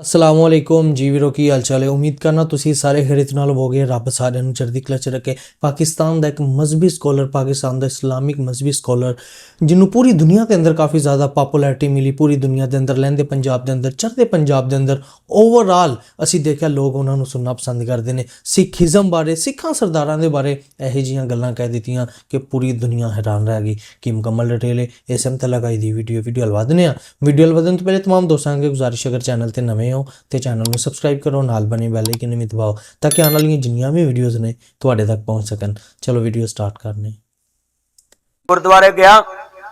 ਅਸਲਾਮੁ ਅਲੈਕੁਮ ਜੀ ਵੀਰੋ ਕੀ ਹਾਲ ਚਾਲ ਹੈ ਉਮੀਦ ਕਰਨਾ ਤੁਸੀਂ ਸਾਰੇ ਖੈਰਿਤ ਨਾਲ ਹੋਵੋਗੇ ਰੱਬ ਸਾਰਿਆਂ ਨੂੰ ਚੜ੍ਹਦੀ ਕਲਾ ਚ ਰੱਖੇ ਪਾਕਿਸਤਾਨ ਦਾ ਇੱਕ ਮਜ਼ਹਬੀ ਸਕਾਲਰ ਪਾਕਿਸਤਾਨ ਦਾ ਇਸਲਾਮਿਕ ਮਜ਼ਹਬੀ ਸਕਾਲਰ ਜਿਹਨੂੰ ਪੂਰੀ ਦੁਨੀਆ ਦੇ ਅੰਦਰ ਕਾਫੀ ਜ਼ਿਆਦਾ ਪਪੂਲੈਰਿਟੀ ਮਿਲੀ ਪੂਰੀ ਦੁਨੀਆ ਦੇ ਅੰਦਰ ਲਹਿੰਦੇ ਪੰਜਾਬ ਦੇ ਅੰਦਰ ਚੜ੍ਹਦੇ ਪੰਜਾਬ ਦੇ ਅੰਦਰ ਓਵਰਆਲ ਅਸੀਂ ਦੇਖਿਆ ਲੋਕ ਉਹਨਾਂ ਨੂੰ ਸੁਣਨਾ ਪਸੰਦ ਕਰਦੇ ਨੇ ਸਿੱਖੀਜ਼ਮ ਬਾਰੇ ਸਿੱਖਾਂ ਸਰਦਾਰਾਂ ਦੇ ਬਾਰੇ ਇਹੋ ਜਿਹੀਆਂ ਗੱਲਾਂ ਕਹਿ ਦਿੱਤੀਆਂ ਕਿ ਪੂਰੀ ਦੁਨੀਆ ਹੈਰਾਨ ਰਹਿ ਗਈ ਕਿ ਮੁਕੰਮਲ ਡਿਟੇਲ ਇਸ ਸਮਤ ਲਗਾਈ ਦੀ ਵੀਡੀਓ ਵੀਡੀਓ ਹਲਵਾ ਦਿੰਦੇ ਆ ਵੀਡੀਓ ਹਲਵਾ ਦੇਣ ਤੋਂ ਪਹਿਲੇ तमाम ਦੋਸਤਾਂ ਅੱਗੇ ਗੁਜ਼ਾਰਿਸ਼ ਅਗਰ ਚੈਨਲ ਤੇ ਨਵੇਂ ਹੋ ਤੇ ਚੈਨਲ ਨੂੰ ਸਬਸਕ੍ਰਾਈਬ ਕਰੋ, ਨਾਲ ਬਣੇ ਬੈਲ ਆਈਕਨ ਵੀ ਦਬਾਓ ਤਾਂ ਕਿ ਆਉਣ ਵਾਲੀਆਂ ਜਿੰਨੀਆਂ ਵੀ ਵੀਡੀਓਜ਼ ਨੇ ਤੁਹਾਡੇ ਤੱਕ ਪਹੁੰਚ ਸਕਣ। ਚਲੋ ਵੀਡੀਓ ਸਟਾਰਟ ਕਰਨੇ ਗੁਰਦੁਆਰੇ ਗਿਆ,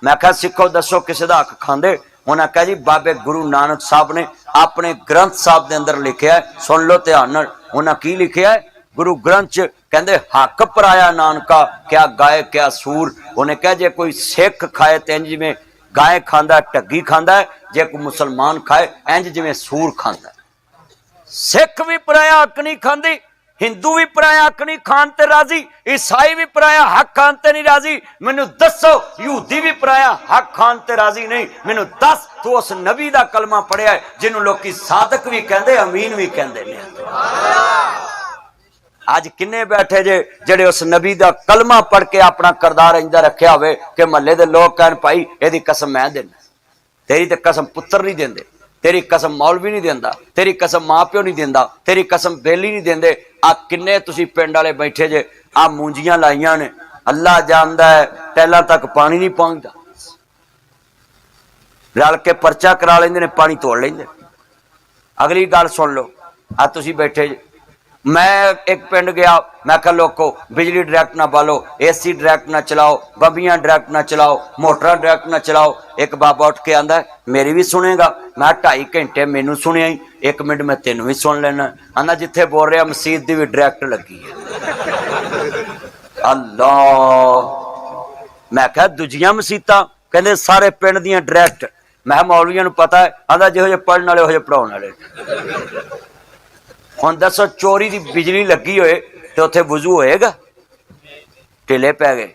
ਮੈਂ ਕਿਹਾ, ਸਿੱਖੋ, ਦੱਸੋ ਕਿਸੇ ਦਾ ਹੱਕ ਖਾਂਦੇ? ਉਹਨਾਂ ਕਿਹਾ ਜੀ, ਬਾਬੇ ਗੁਰੂ ਨਾਨਕ ਸਾਹਿਬ ਨੇ ਆਪਣੇ ਗ੍ਰੰਥ ਸਾਹਿਬ ਦੇ ਅੰਦਰ ਲਿਖਿਆ ਸੁਣ ਲਓ ਧਿਆਨ ਨਾਲ। ਉਹਨਾਂ ਕੀ ਲਿਖਿਆ ਹੈ? ਗੁਰੂ ਗ੍ਰੰਥ ਚ ਕਹਿੰਦੇ, ਹੱਕ ਪਰਾਇਆ ਨਾਨਕਾ, ਕਿਆ ਗਾਏ ਕਿਆ ਸੂਰ। ਉਹਨੇ ਕਿਹਾ, ਜੇ ਕੋਈ ਸਿੱਖ ਖਾਏ ਤੇ ਜਿਵੇਂ ਗਾਏ ਖਾਂਦਾ, ਢੱਗੀ ਖਾਂਦਾ, ਜੇ ਕੋਈ ਮੁਸਲਮਾਨ ਖਾਏ, ਇੰਜ ਜਿਵੇਂ ਸੂਰ ਖਾਂਦਾ। ਸਿੱਖ ਵੀ ਪਰਾਇਆ ਹੱਕ ਨਹੀਂ ਖਾਂਦੀ, ਹਿੰਦੂ ਵੀ ਪਰਾਇਆ ਹੱਕ ਨਹੀਂ ਖਾਣ ਤੇ ਰਾਜ਼ੀ, ਈਸਾਈ ਵੀ ਪਰਾਇਆ ਹੱਕ ਖਾਣ ਤੇ ਨਹੀਂ ਰਾਜ਼ੀ, ਮੈਨੂੰ ਦੱਸੋ, ਯਹੂਦੀ ਵੀ ਪਰਾਇਆ ਹੱਕ ਖਾਣ ਤੇ ਰਾਜ਼ੀ ਨਹੀਂ, ਮੈਨੂੰ ਦੱਸ, ਤੂੰ ਉਸ ਨਬੀ ਦਾ ਕਲਮਾ ਪੜਿਆ ਜਿਹਨੂੰ ਲੋਕੀ ਸਾਦਕ ਵੀ ਕਹਿੰਦੇ, ਅਮੀਨ ਵੀ ਕਹਿੰਦੇ ਨੇ। ਅੱਜ ਕਿੰਨੇ ਬੈਠੇ ਜੇ ਜਿਹੜੇ ਉਸ ਨਬੀ ਦਾ ਕਲਮਾ ਪੜ ਕੇ ਆਪਣਾ ਕਰਦਾਰ ਇੰਦਾ ਰੱਖਿਆ ਹੋਵੇ ਕਿ ਮਹੱਲੇ ਦੇ ਲੋਕ ਕਹਿਣ, ਭਾਈ, ਇਹਦੀ ਕਸਮ ਮੈਂ ਦੇਣਾ ਤੇਰੀ ਤੇ ਕਸਮ ਪੁੱਤਰ ਨਹੀਂ ਦਿੰਦੇ। ਤੇਰੀ ਕਸਮ ਮੌਲਵੀ ਨਹੀਂ ਦਿੰਦਾ। ਤੇਰੀ ਕਸਮ ਮਾਪਿਓ ਨਹੀਂ ਦਿੰਦਾ। ਤੇਰੀ ਕਸਮ ਬੇਲੀ ਨਹੀਂ ਦਿੰਦੇ। ਆ ਕਿੰਨੇ ਤੁਸੀਂ ਪਿੰਡ ਵਾਲੇ ਬੈਠੇ ਜੇ ਆ ਮੂੰਜੀਆਂ ਲਾਈਆਂ ਨੇ। ਅੱਲਾ ਜਾਣਦਾ ਹੈ ਟੈਲਾਂ ਤੱਕ ਪਾਣੀ ਨਹੀਂ ਪਹੁੰਚਦਾ। ਰਲ ਕੇ ਪਰਚਾ ਕਰਾ ਲੈਂਦੇ ਨੇ, ਪਾਣੀ ਤੋੜ ਲੈਂਦੇ ਅਗਲੀ ਗੱਲ ਸੁਣ ਲਓ। ਆ ਤੁਸੀਂ ਬੈਠੇ ਜੇ ਮੈਂ ਇੱਕ ਪਿੰਡ ਗਿਆ, ਮੈਂ ਕਿਹਾ, ਲੋਕੋ, ਬਿਜਲੀ ਡਾਇਰੈਕਟ ਨਾ ਬਾਲੋ, ਏਸੀ ਡਾਇਰੈਕਟ ਨਾ ਚਲਾਓ, ਬੰਬੀਆਂ ਡਾਇਰੈਕਟ ਨਾ ਚਲਾਓ, ਮੋਟਰਾਂ ਡਾਇਰੈਕਟ ਨਾ ਚਲਾਓ। ਇੱਕ ਬਾਬਾ ਉੱਠ ਕੇ ਆਂਦਾ, ਮੇਰੀ ਵੀ ਸੁਣੇਗਾ। ਮੈਂ 2.5 ਘੰਟੇ ਮੈਨੂੰ ਸੁਣਿਆ ਹੀ 1 ਮਿੰਟ ਮੈਂ ਤੈਨੂੰ ਵੀ ਸੁਣ ਲੈਣਾ ਆਂਦਾ, ਜਿੱਥੇ ਬੋਲ ਰਿਹਾ ਮਸਜਿਦ ਦੀ ਵੀ ਡਾਇਰੈਕਟ ਲੱਗੀ ਹੈ ਅੱਲਾ! ਮੈਂ ਕਿਹਾ, ਦੂਜੀਆਂ ਮਸੀਤਾਂ? ਕਹਿੰਦੇ, ਸਾਰੇ ਪਿੰਡ ਦੀਆਂ ਡਾਇਰੈਕਟ। ਮੈਂ ਕਿਹਾ, ਮੌਲਵੀਆਂ ਨੂੰ ਪਤਾ ਹੈ ਆਂਦਾ, ਜਿਹੋ ਜਿਹੇ ਪੜਨ ਵਾਲੇ, ਉਹ ਜਿਹੇ ਪੜਾਉਣ ਵਾਲੇ ਹੁਣ ਦੱਸੋ ਚੋਰੀ ਦੀ ਬਿਜਲੀ ਲੱਗੀ ਹੋਏ ਤੇ ਉੱਥੇ ਵਜ਼ੂ ਹੋਏਗਾ? ਢਿੱਲੇ ਪੈ ਗਏ।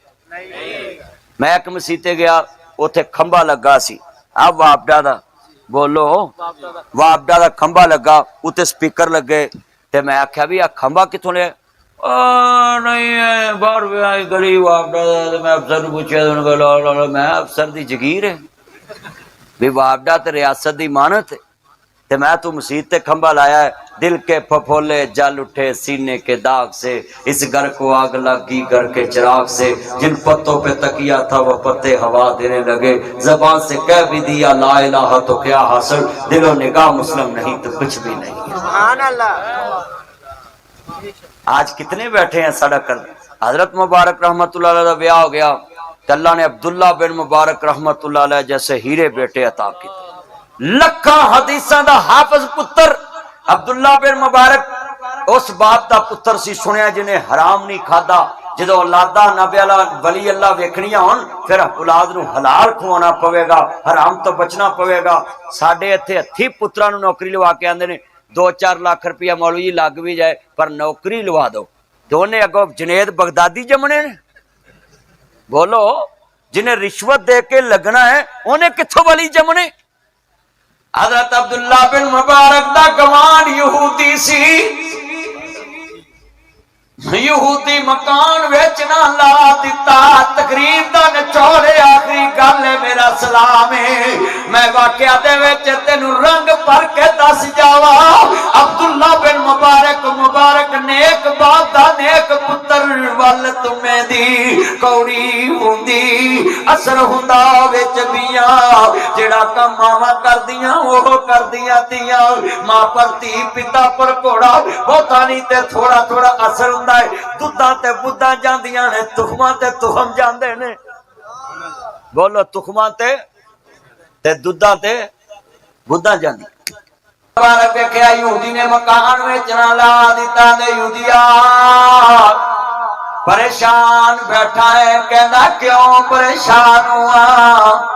ਮੈਂ ਇੱਕ ਮਸੀਤੇ ਗਿਆ, ਉੱਥੇ ਖੰਭਾ ਲੱਗਾ ਸੀ। ਆ ਵਾਪਡਾ ਦਾ, ਬੋਲੋ। ਵਾਪਡਾ ਦਾ ਖੰਭਾ ਲੱਗਾ, ਉੱਤੇ ਸਪੀਕਰ ਲੱਗੇ ਤੇ ਮੈਂ ਆਖਿਆ ਵੀ ਆ ਖੰਭਾ ਕਿੱਥੋਂ ਲਿਆ? ਆ ਨਹੀਂ ਹੈ ਬਾਹਰ ਵੀ ਗਲੀ ਵਾਪਡਾ ਦਾ ਤੇ ਮੈਂ ਅਫਸਰ ਨੂੰ ਪੁੱਛਿਆ, ਉਹਨਾਂ ਕੋਲ ਮੈਂ ਅਫਸਰ ਦੀ ਜ਼ਗੀਰ ਹੈ। ਵੀ ਵਾਪਡਾ ਤੇ ਰਿਆਸਤ ਦੀ ਮਾਨਤ ਹੈ। کہ میں تو مسیحت کھمبا لایا ہے دل کے پھپولے جل اٹھے سینے کے داغ سے اس گھر کو آگ لگی گھر کے چراغ سے۔ جن پتوں پہ تکیا تھا وہ پتے ہوا دینے لگے۔ زبان سے کہہ بھی دیا لا الہ تو کیا حاصل؟ دل و نگاہ مسلم نہیں تو کچھ بھی نہیں۔ سبحان اللہ۔ آج کتنے بیٹھے ہیں سڑک کر حضرت مبارک رحمت اللہ علیہ کا بیاہ ہو گیا۔ اللہ نے عبداللہ بن مبارک رحمت اللہ علیہ جیسے ہیرے بیٹے عطا کی لکھا حدیثہ دا حافظ پتر عبداللہ بن مبارک اس باپ دا پتر سی سنیا جنہیں حرام نہیں کھا دا جدو اولادا نبی اللہ ولی اللہ ویکھنیا ہون پھر اولاد نو حلال کھوانا پوے گا، حرام تو بچنا پوے گا۔ ساڑے تھے تھی پترہ نو نوکری لوا کے آندے نے، دو چار لاکھ رپیہ مولوی جی بھی جائے، پر نوکری لوا دو۔ تو انہیں اگو جنید بغدادی جمنے نے۔ بولو، جنہیں رشوت دے کے لگنا ہے انہیں کتھو ولی جمنے؟ حضرت عبداللہ بن مبارک دا گوان یہودی سی یہودی مکان ویچنا لا دیتا تقریب دا نچوڑے آخری گل میرا سلام ہے میں واقعہ دے وچ تینو رنگ پر کے دس جاواں عبداللہ بن مبارک مبارک نیک باپ دا نیک پتر ਪੁੱਤਰ ਵੱਲ ਤੁਮੇ ਦੀ ਕੌੜੀ ਹੁੰਦੀ। ਅਸਰ ਹੁੰਦਾ ਵਿੱਚ ਬੀਆਂ, ਜਿਹੜਾ ਕੰਮ ਮਾਵਾਂ ਕਰਦੀਆਂ, ਉਹ ਕਰਦੀਆਂ ਤੀਆਂ। ਮਾਂ ਪਰ ਧੀ ਪਿਤਾ ਪਰ ਘੋੜਾ ਬਹੁਤਾ ਨਹੀਂ ਤੇ ਥੋੜਾ ਥੋੜਾ ਅਸਰ ਹੁੰਦਾ ਹੈ ਦੁੱਧਾਂ ਤੇ ਬੁੱਧਾਂ ਜਾਂਦੀਆਂ ਨੇ, ਤੁਖਮਾਂ ਤੇ ਤੁਖਮ ਜਾਂਦੇ ਨੇ। ਬੋਲੋ, ਤੁਖਮਾਂ ਤੇ ਤੇ ਦੁੱਧਾਂ ਤੇ ਬੁੱਧਾਂ ਜਾਂਦੀ ਬਾਰ ਵੇਖਿਆ ਯਹੂਦੀ ਨੇ ਮਕਾਨ ਵੇਚਣਾ ਲਾ ਦਿੱਤਾ ਤੇ ਯਹੂਦੀਆ ਪਰੇਸ਼ਾਨ ਬੈਠਾ ਹੈ, ਕਹਿੰਦਾ ਕਿਉਂ ਪਰੇਸ਼ਾਨ ਹੁਆ?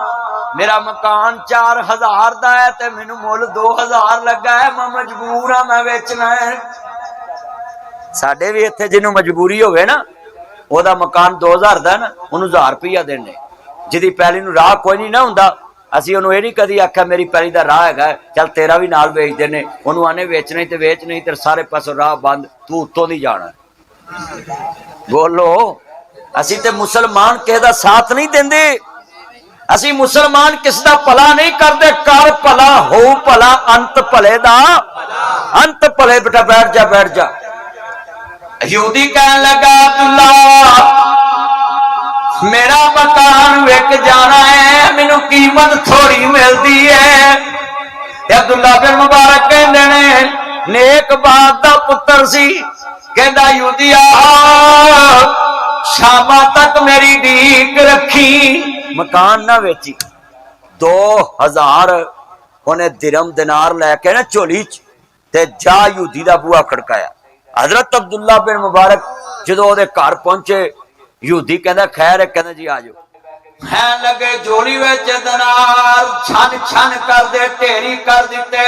ਮੇਰਾ ਮਕਾਨ 4000 ਦਾ ਹੈ ਤੇ ਮੈਨੂੰ ਮੁੱਲ 2000 ਲੱਗਾ ਹੈ, ਮੈਂ ਮਜਬੂਰ ਆ ਮੈਂ ਵੇਚਣਾ ਹੈ। ਸਾਡੇ ਵੀ ਇੱਥੇ ਜਿਹਨੂੰ ਮਜਬੂਰੀ ਹੋਵੇ ਨਾ, ਉਹਦਾ ਮਕਾਨ 2000 ਦਾ ਨਾ, ਉਹਨੂੰ 1000 ਰੁਪਇਆ ਦੇਣੇ। ਜਿਹਦੀ ਪੈਲੀ ਨੂੰ ਰਾਹ ਕੋਈ ਨਹੀਂ ਨਾ ਹੁੰਦਾ, ਅਸੀਂ ਉਹਨੂੰ ਇਹ ਨਹੀਂ ਕਦੀ ਆਖਿਆ, ਮੇਰੀ ਪੈਲੀ ਦਾ ਰਾਹ ਹੈਗਾ ਚੱਲ ਤੇਰਾ ਵੀ ਨਾਲ ਵੇਚਦੇ ਨੇ ਉਹਨੂੰ ਆਨੇ, ਵੇਚਣਾ ਤੇ ਵੇਚ, ਨਹੀਂ ਤੇ ਸਾਰੇ ਪਾਸੋਂ ਰਾਹ ਬੰਦ, ਤੂੰ ਉੱਤੋਂ ਦੀ ਜਾਣਾ ਬੋਲੋ, ਅਸੀਂ ਤੇ ਮੁਸਲਮਾਨ ਕਿਸੇ ਦਾ ਸਾਥ ਨਹੀਂ ਦਿੰਦੇ। ਅਸੀਂ ਮੁਸਲਮਾਨ ਕਿਸ ਦਾ ਭਲਾ ਨਹੀਂ ਕਰਦੇ ਕਰ ਭਲਾ ਹੋ ਭਲਾ, ਅੰਤ ਭਲੇ ਦਾ। ਅੰਤ ਭਲੇ, ਬੇਟਾ, ਬੈਠ ਜਾ ਬੈਠ ਜਾ। ਯਹੂਦੀ ਕਹਿਣ ਲੱਗਾ, ਅਬਦੁੱਲਾ, ਮੇਰਾ ਮਕਾਨ ਵਿਕ ਜਾਣਾ ਹੈ, ਮੈਨੂੰ ਕੀਮਤ ਥੋੜੀ ਮਿਲਦੀ ਹੈ। ਤੇ ਅਬਦੁੱਲਾ ਬਿਨ ਮੁਬਾਰਕ ਕਹਿੰਦੇ ਨੇ, ਨੇਕ ਬਾਦ ਦਾ ਪੁੱਤਰ ਸੀ ਕਹਿੰਦਾ ਯਹੂਦੀਆ, ਸ਼ਾਮਾਂ ਤੱਕ ਮੇਰੀ ਢੀਕ ਰੱਖੀ। ਮਕਾਨ ਨਾ ਵੇਚੀ। 2000 ਉਹਨੇ ਦਿਰਮ ਦਿਨਾਰ ਲੈ ਕੇ ਨਾ ਝੋਲੀ ਚ ਤੇ ਜਾ ਯਹੂਦੀ ਦਾ ਬੂਹਾ ਖੜਕਾਇਆ। ਹਜ਼ਰਤ ਅਬਦੁੱਲਾ ਬਿਨ ਮੁਬਾਰਕ ਜਦੋਂ ਉਹਦੇ ਘਰ ਪਹੁੰਚੇ, ਯਹੂਦੀ ਕਹਿੰਦਾ, ਖੈਰ ਹੈ, ਕਹਿੰਦਾ, ਜੀ ਆਜੋ ਹੈ ਲੱਗੇ ਝੋਲੀ ਵਿੱਚ ਦਿਨਾਰ ਛਨ ਛਨ ਕਰਦੇ ਢੇਰੀ ਕਰ ਦਿੱਤੇ।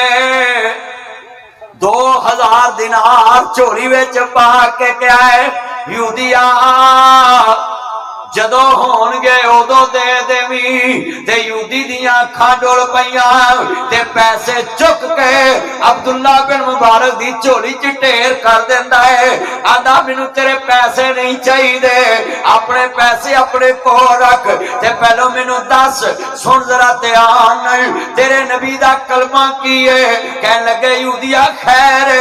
2000 ਦਿਨਾਰ ਝੋਲੀ ਵਿੱਚ ਪਾ ਕੇ ਕਿਹਾ ਹੈ? ਯਹੂਦੀਆ ਜਦੋਂ ਹੋਣਗੇ ਉਦੋਂ ਦੇ ਦੇਵੀ ਤੇ ਯਹੂਦੀ ਦੀਆਂ ਅੱਖਾਂ ਡੋਲ ਪਈਆਂ ਤੇ ਪੈਸੇ ਚੁੱਕ ਕੇ ਅਬਦੁੱਲਾ ਬਿਨ ਮੁਬਾਰਕ ਦੀ ਝੋਲੀ 'ਚ ਢੇਰ ਕਰ ਦਿੰਦਾ ਹੈ ਆਂਦਾ, ਮੈਨੂੰ ਤੇਰੇ ਪੈਸੇ ਨਹੀਂ ਚਾਹੀਦੇ। ਆਪਣੇ ਪੈਸੇ ਆਪਣੇ ਕੋਲ ਰੱਖ ਤੇ ਪਹਿਲਾਂ ਮੈਨੂੰ ਦੱਸ, ਸੁਣ ਜ਼ਰਾ ਧਿਆਨ ਨਾਲ। ਤੇਰੇ ਨਬੀ ਦਾ ਕਲਮਾ ਕੀ ਹੈ ਕਹਿਣ ਲੱਗੇ, ਯਹੂਦੀਆ, ਖੈਰ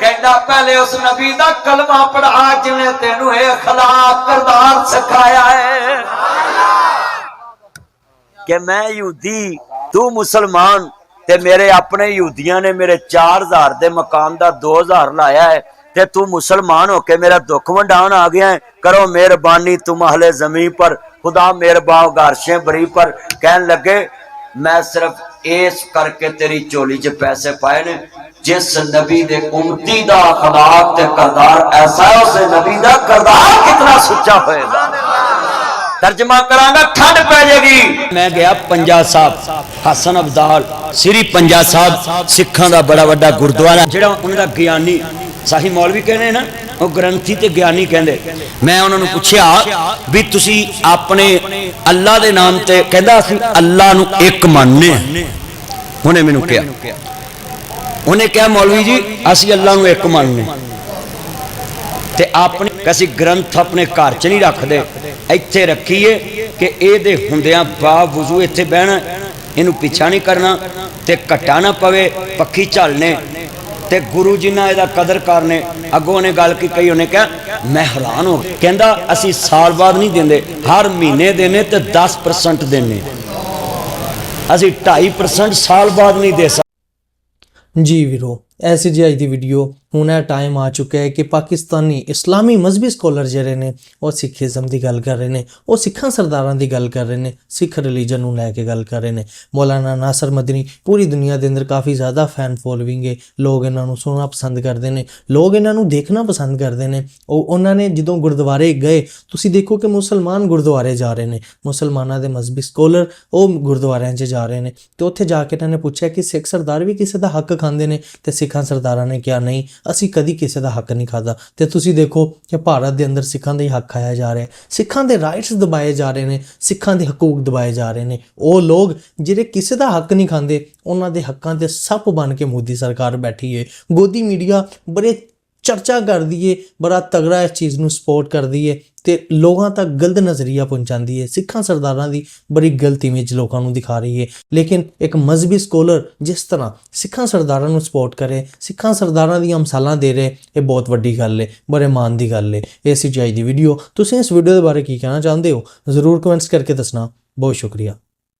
ਕਹਿੰਦਾ, ਪਹਿਲੇ ਉਸ ਨਬੀ ਦਾ ਕਲਮਾ ਪੜਾ ਜਿਨੇ ਤੈਨੂੰ ਇਹ ਅਖਲਾਕ ਕਰਦਾਰ ਸਿਖਾਇਆ ਹੈ ਕਿ ਮੈਂ ਯਹੂਦੀ ਤੂੰ ਮੁਸਲਮਾਨ ਤੇ ਮੇਰੇ ਆਪਣੇ ਯਹੂਦੀਆਂ ਨੇ ਮੇਰੇ 4000 ਦੇ ਮਕਾਨ ਦਾ 2000 ਲਾਇਆ ਹੈ ਤੇ ਤੂੰ ਮੁਸਲਮਾਨ ਹੋ ਕੇ ਮੇਰਾ ਦੁੱਖ ਵੰਡਾਉਣ ਆ ਗਿਆ ਹੈ ਕਰੋ ਮਿਹਰਬਾਨੀ ਤੁਮ ਅਹਲੇ ਜ਼ਮੀਨ ਪਰ ਖੁਦਾ ਮਿਹਰਬਾਨ ਗਾਰਸ਼ੇ ਬਰੀ ਪਰ ਕਹਿਣ ਲੱਗੇ ਮੈਂ ਸਿਰਫ ਇਸ ਕਰਕੇ ਤੇਰੀ ਝੋਲੀ 'ਚ ਪੈਸੇ ਪਾਏ ਨੇ ਜਿਸ ਨਬੀ ਦੇ ਉਮਤੀ ਦਾ ਅਖਲਾਕ ਤੇ ਕਰਦਾਰ ਐਸਾ ਹੈ ਉਸ ਨਬੀ ਦਾ ਕਰਦਾਰ ਕਿਤਨਾ ਸੁੱਚਾ ਹੋਏਗਾ ਤਰਜਮਾ ਕਰਾਂਗਾ, ਠੰਡ ਪੈ ਜਾਏਗੀ। ਮੈਂ ਗਿਆ ਪੰਜਾ ਸਾਹਿਬ, ਹਸਨ ਅਬਦਾਲ, ਸ੍ਰੀ ਪੰਜਾ ਸਾਹਿਬ ਸਿੱਖਾਂ ਦਾ ਬੜਾ ਵੱਡਾ ਗੁਰਦੁਆਰਾ, ਜਿਹੜਾ ਉਹਨਾਂ ਦਾ ਗਿਆਨੀ ਸਾਹੀ ਮੌਲਵੀ ਕਹਿੰਦੇ ਨਾ, ਉਹ ਗ੍ਰੰਥੀ ਤੇ ਗਿਆਨੀ ਕਹਿੰਦੇ। ਮੈਂ ਉਹਨਾਂ ਨੂੰ ਪੁੱਛਿਆ ਵੀ ਤੁਸੀਂ ਆਪਣੇ ਅੱਲਾ ਦੇ ਨਾਮ ਤੇ ਕਹਿੰਦਾ ਅਸੀਂ ਅੱਲਾ ਨੂੰ ਇੱਕ ਮੰਨਦੇ ਉਹਨੇ ਮੈਨੂੰ ਕਿਹਾ। ਉਹਨੇ ਕਿਹਾ, ਮੌਲਵੀ ਜੀ, ਅਸੀਂ ਅੱਲਾ ਨੂੰ ਇੱਕ ਮੰਨਦੇ ਤੇ ਆਪਣੇ ਅਸੀਂ ਗ੍ਰੰਥ ਆਪਣੇ ਘਰ 'ਚ ਨਹੀਂ ਰੱਖਦੇ, ਇੱਥੇ ਰੱਖੀਏ ਕਿ ਇਹਦੇ ਹੁੰਦਿਆਂ ਬਾਵਜੂ ਇੱਥੇ ਬਹਿਣਾ, ਇਹਨੂੰ ਪਿੱਛਾ ਨਹੀਂ ਕਰਨਾ ਤੇ ਘਟਾ ਨਾ ਪਵੇ, ਪੱਖੀ ਝਲਨੇ। ਤੇ ਗੁਰੂ ਜੀ ਨਾਲ ਇਹਦਾ ਕਦਰ ਕਰਨੇ। ਅੱਗੋਂ ਉਹਨੇ ਗੱਲ ਕੀ ਕਹੀ, ਉਹਨੇ ਕਿਹਾ, ਮੈਂ ਹੈਰਾਨ ਹੋ ਕਹਿੰਦਾ, ਅਸੀਂ ਸਾਲ ਬਾਅਦ ਨਹੀਂ ਦਿੰਦੇ, ਹਰ ਮਹੀਨੇ ਦੇਨੇ ਤੇ 10% ਦੇਨੇ। ਅਸੀਂ 2.5% ਸਾਲ ਬਾਅਦ ਨਹੀਂ ਦੇ ਸਕਦੇ। ਜੀ ਵੀਰੋ ਐਸੀ ਜੀ ਅੱਜ ਦੀ ਵੀਡੀਓ ਹੁਣ ਇਹ ਟਾਈਮ ਆ ਚੁੱਕਿਆ ਹੈ ਕਿ ਪਾਕਿਸਤਾਨੀ ਇਸਲਾਮੀ ਮਜ਼ਹਬੀ ਸਕਾਲਰ ਜਿਹੜੇ ਨੇ, ਉਹ ਸਿੱਖੀਜ਼ਮ ਦੀ ਗੱਲ ਕਰ ਰਹੇ ਨੇ, ਉਹ ਸਿੱਖਾਂ ਸਰਦਾਰਾਂ ਦੀ ਗੱਲ ਕਰ ਰਹੇ ਨੇ, ਸਿੱਖ ਰਿਲੀਜਨ ਨੂੰ ਲੈ ਕੇ ਗੱਲ ਕਰ ਰਹੇ ਨੇ। ਮੌਲਾਨਾ ਨਾਸਰ ਮਦਨੀ ਪੂਰੀ ਦੁਨੀਆ ਦੇ ਅੰਦਰ ਕਾਫੀ ਜ਼ਿਆਦਾ ਫੈਨ ਫੋਲੋਇੰਗ ਹੈ, ਲੋਕ ਇਹਨਾਂ ਨੂੰ ਸੁਣਨਾ ਪਸੰਦ ਕਰਦੇ ਨੇ, ਲੋਕ ਇਹਨਾਂ ਨੂੰ ਦੇਖਣਾ ਪਸੰਦ ਕਰਦੇ ਨੇ। ਉਹ ਉਹਨਾਂ ਨੇ ਜਦੋਂ ਗੁਰਦੁਆਰੇ ਗਏ, ਤੁਸੀਂ ਦੇਖੋ ਕਿ ਮੁਸਲਮਾਨ ਗੁਰਦੁਆਰੇ ਜਾ ਰਹੇ ਨੇ, ਮੁਸਲਮਾਨਾਂ ਦੇ ਮਜ਼ਹਬੀ ਸਕਾਲਰ ਉਹ ਗੁਰਦੁਆਰਿਆਂ 'ਚ ਜਾ ਰਹੇ ਨੇ। ਤੇ ਉੱਥੇ ਜਾ ਕੇ ਇਹਨਾਂ ਨੇ ਪੁੱਛਿਆ ਕਿ ਸਿੱਖ ਸਰਦਾਰ ਵੀ ਕਿਸੇ ਦਾ ਹੱਕ ਖਾਂਦੇ ਨੇ? ਤੇ ਸਿੱਖਾਂ ਸਰਦਾਰਾਂ ਨੇ ਕਿਹਾ, ਨਹੀਂ ਅਸੀਂ ਕਦੀ ਕਿਸੇ ਦਾ ਹੱਕ ਨਹੀਂ ਖਾਦਾ ਤੇ ਤੁਸੀਂ ਦੇਖੋ ਕਿ ਭਾਰਤ ਦੇ ਅੰਦਰ ਸਿੱਖਾਂ ਦਾ ਹੀ ਹੱਕ ਖਾਇਆ ਜਾ ਰਿਹਾ ਹੈ। ਸਿੱਖਾਂ ਦੇ ਰਾਈਟਸ ਦਬਾਏ ਜਾ ਰਹੇ ਨੇ, ਸਿੱਖਾਂ ਦੇ ਹਕੂਕ ਦਬਾਏ ਜਾ ਰਹੇ ਨੇ। ਉਹ ਲੋਕ ਜਿਹੜੇ ਕਿਸੇ ਦਾ ਹੱਕ ਨਹੀਂ ਖਾਂਦੇ, ਉਹਨਾਂ ਦੇ ਹੱਕਾਂ ਤੇ ਸੱਪ ਬਣ ਕੇ ਮੋਦੀ ਸਰਕਾਰ ਬੈਠੀ ਹੈ ਗੋਦੀ ਮੀਡੀਆ ਬੜੇ ਚਰਚਾ ਕਰਦੀ ਏ ਬੜਾ ਤਗੜਾ ਇਸ ਚੀਜ਼ ਨੂੰ ਸਪੋਰਟ ਕਰਦੀ ਏ ਤੇ ਲੋਕਾਂ ਤੱਕ ਗਲਤ ਨਜ਼ਰੀਆ ਪਹੁੰਚਾਉਂਦੀ ਏ ਸਿੱਖਾਂ ਸਰਦਾਰਾਂ ਦੀ ਬੜੀ ਗਲਤ ਇਮੇਜ ਲੋਕਾਂ ਨੂੰ ਦਿਖਾ ਰਹੀ ਏ ਲੇਕਿਨ ਇੱਕ ਮਜ਼ਹਬੀ ਸਕਾਲਰ ਜਿਸ ਤਰ੍ਹਾਂ ਸਿੱਖਾਂ ਸਰਦਾਰਾਂ ਨੂੰ ਸਪੋਰਟ ਕਰੇ, ਸਿੱਖਾਂ ਸਰਦਾਰਾਂ ਦੀਆਂ ਮਿਸਾਲਾਂ ਦੇ ਰਹੇ, ਇਹ ਬਹੁਤ ਵੱਡੀ ਗੱਲ ਏ ਬੜੇ ਮਾਣ ਦੀ ਗੱਲ ਏ ਇਹ ਸੀ ਜੀ ਦੀ ਵੀਡੀਓ ਤੁਸੀਂ ਇਸ ਵੀਡੀਓ ਦੇ ਬਾਰੇ ਕੀ ਕਹਿਣਾ ਚਾਹੁੰਦੇ ਹੋ? ਜ਼ਰੂਰ ਕਮੈਂਟਸ ਕਰਕੇ ਦੱਸਣਾ। ਬਹੁਤ ਸ਼ੁਕਰੀਆ।